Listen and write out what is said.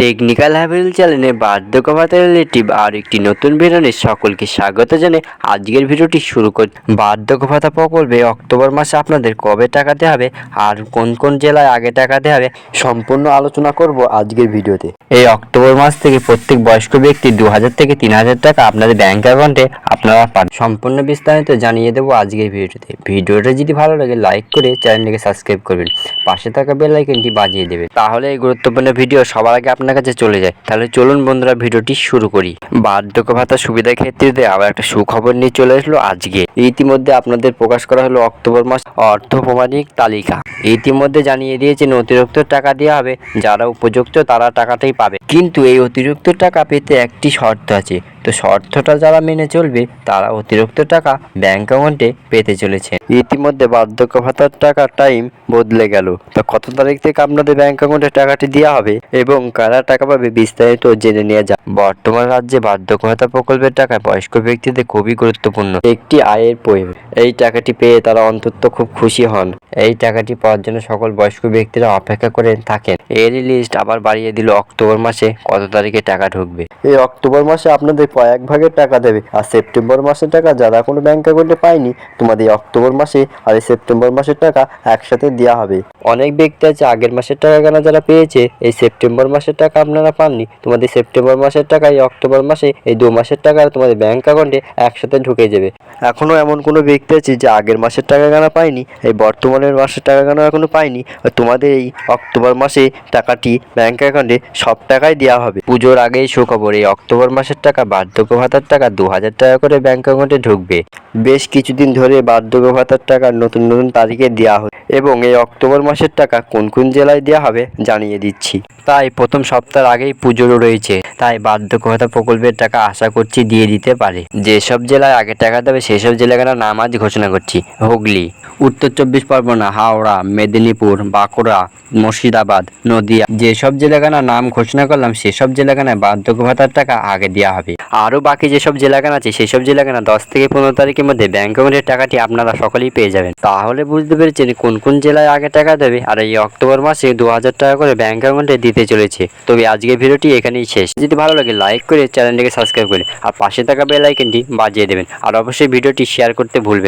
Technical haven চ্যানেলে বার্ধক্যভাতা relative আর একটি নতুন ভিডিওনে সকলকে স্বাগত জানিয়ে আজকের ভিডিওটি শুরু করি বার্ধক্য ভাতা প্রকল্পে অক্টোবর মাসে আপনাদের কবে টাকাতে হবে আর কোন কোন জেলায় আগে টাকাতে হবে সম্পূর্ণ আলোচনা করব আজকের ভিডিওতে। এই অক্টোবর মাস থেকে প্রত্যেক বয়স্ক ব্যক্তি দু হাজার থেকে তিন হাজার টাকা আপনাদের ব্যাংক অ্যাকাউন্টে আপনারা পান। সম্পূর্ণ বিস্তারিত জানিয়ে দেবো আজকের ভিডিওতে। ভিডিওটা যদি ভালো লাগে লাইক করে চ্যানেলটিকে সাবস্ক্রাইব করবেন। পাশে থাকা বেল আইকনটি বাজিয়ে দেবেন। তাহলে এই গুরুত্বপূর্ণ ভিডিও সবার আগে আপনার কাছে চলে যায়। তাহলে চলুন বন্ধুরা ভিডিওটি শুরু করি। বার্ধক্য ভাতা সুবিধা ক্ষেত্রে আবার একটা সুখবর নিয়ে চলে আসলো আজকে। ইতিমধ্যে আপনাদের প্রকাশ করা হলো অক্টোবর মাস অর্থ প্রমাণিক তালিকা। ইতিমধ্যে জানিয়ে দিয়েছেন অতিরিক্ত টাকা দেওয়া হবে। যারা উপযুক্ত তারা টাকাটাই পাবে। কিন্তু এই অতিরিক্ত টাকা পেতে একটি শর্ত আছে। তো শর্তটা যারা মেনে চলবে, তারা অতিরিক্ত টাকা ব্যাংক অ্যাকাউন্টে পেতে চলেছে। ইতিমধ্যে বার্ধক্য ভাতার টাকার টাইম বদলে গেল। তো কত তারিখ থেকে আপনাদের ব্যাংক অ্যাকাউন্টে টাকাটি দেওয়া হবে এবং কারা টাকা পাবে বিস্তারিত জেনে নেওয়া যাক। বর্তমান রাজ্যে বার্ধক্য ভাতা প্রকল্পের টাকা বয়স্ক ব্যক্তিদের খুবই গুরুত্বপূর্ণ একটি আয়ের পরিমাণ। এই টাকাটি পেয়ে তারা অন্তত খুব খুশি হন। এই টাকাটি পাওয়ার জন্য সকল বয়স্ক ব্যক্তিরা অপেক্ষা করে থাকেন। এরই লিস্ট আবার বাড়িয়ে দিল অক্টোবর মাসে কত তারিখে টাকা ঢুকবে। এই অক্টোবর মাসে আপনাদের কয়েক ভাগের টাকা দেবে আর সেপ্টেম্বর মাসের টাকা যারা কোনো ব্যাংক অ্যাকাউন্টে পায়নি তোমাদের অক্টোবর মাসে আর এই সেপ্টেম্বর মাসের টাকা একসাথে দেওয়া হবে। অনেক ব্যক্তি আছে আগের মাসের টাকা কেন যারা পেয়েছে এই সেপ্টেম্বর মাসের টাকা আপনারা পাননি। তোমাদের সেপ্টেম্বর মাসের টাকা এই অক্টোবর মাসে এই দু মাসের টাকা তোমাদের ব্যাংক অ্যাকাউন্টে একসাথে ঢুকে যাবে। এখনও এমন কোনো ব্যক্তি আছে যে আগের মাসের টাকা কেন পায়নি এই বর্তমানের মাসের টাকা কেন এখনও পাইনি? তোমাদের এই অক্টোবর মাসে টাকাটি ব্যাংক অ্যাকাউন্টে সব টাকাই দেওয়া হবে। পুজোর আগেই সুখবর, এই অক্টোবর মাসের টাকা বার্ধক্য ভাতার টাকা দু হাজার টাকা করে ব্যাংক অ্যাকাউন্টে ঢুকবে। বেশ কিছুদিন ধরে বার্ধক্য ভাতার টাকা নতুন নতুন তারিখে দেওয়া হয় এবং এই অক্টোবর মাসের টাকা কোন কোন জেলায় দেওয়া হবে জানিয়ে দিচ্ছি। তাই প্রথম সপ্তাহের আগেই পুজোরও রয়েছে, তাই বার্ধক্য ভাতা প্রকল্পের টাকা আশা করছি দিয়ে দিতে পারে। যেসব জেলায় আগে টাকা দেবে, সেসব জেলার নাম আজ ঘোষণা করছি? হুগলি। উত্তর চব্বিশ পরগনা হাওড়া, মেদিনীপুর, বাঁকুড়া, মুর্শিদাবাদ, নদিয়া যেসব জেলাখানার নাম ঘোষণা করলাম, সেসব জেলাখানায় বার্ধক্য ভাতার টাকা আগে দেওয়া হবে। আরও বাকি যেসব জেলাখানা আছে, সেসব জেলাখানা দশ থেকে পনেরো তারিখের মধ্যে ব্যাঙ্ক অ্যাকাউন্টের টাকাটি আপনারা সকলেই পেয়ে যাবেন। তাহলে বুঝতে পেরেছেন কোন কোন জেলায় আগে টাকা দেবে, আর এই অক্টোবর মাসে দু হাজার টাকা করে ব্যাংক অ্যাকাউন্টে দিতে চলেছে। তবে আজকের ভিডিওটি এখানেই শেষ। যদি ভালো লাগে লাইক করে চ্যানেলটিকে সাবস্ক্রাইব করে, আর পাশে থাকা বেল আইকনটি বাজিয়ে দেবেন। আর অবশ্যই ভিডিওটি শেয়ার করতে ভুলবেন